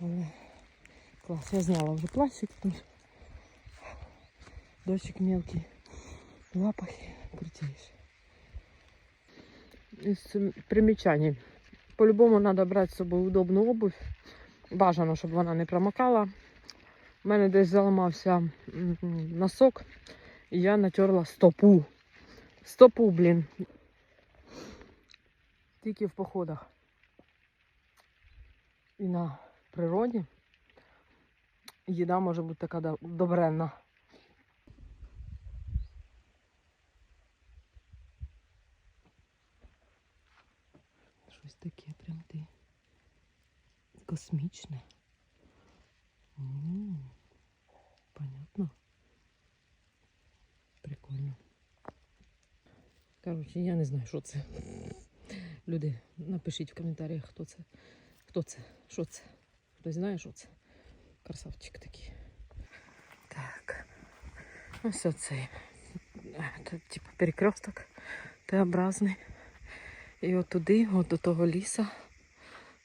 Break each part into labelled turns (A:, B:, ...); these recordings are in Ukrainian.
A: Але клас. Я зняла вже пластик. Тут. Дощик мелкий. Лапахи крутейшие. Из примечаний. По-любому треба брати з собою удобну обувь. Бажано, щоб вона не промокала. У мене десь заламався носок, і я натерла стопу. Стопу, блін. Тільки в походах. І на природі їда може бути така добренна. Щось таке прям ти космічне. Понятно. Прикольно. Коротше, я не знаю, що це. Люди, напишіть в коментарях, хто це. Хто це? Що це? Хтось знає, що це? Красавчик такий. Так. Ось оцей. Тут, типу, перекресток Т-образний. І от туди, от до того ліса.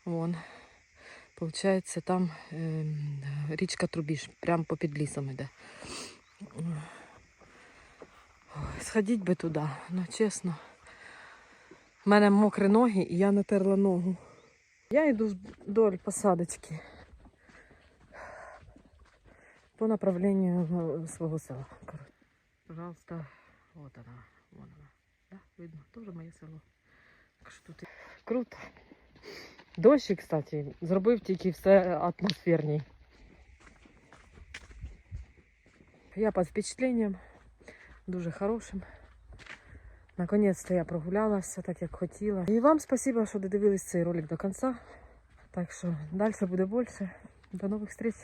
A: Вон. Получається, там ем, річка Трубіж, прямо попід лісом. Ой, Сходіть би туди, ну чесно. У мене мокрі ноги і я натерла ногу. Я йду вдоль посадочки по направлению э, своего села. Пожалуйста, вот она, вон она. Да, видно, тоже моє село. Так що тут круто. Дощі, кстати, зробив тільки все атмосферній. Я під впечатлением, дуже хорошим. Наконец-то я прогулялася так, як хотіла. І вам спасибо, що додивились цей ролик до кінця. Так що далі буде більше. До нових зустріч.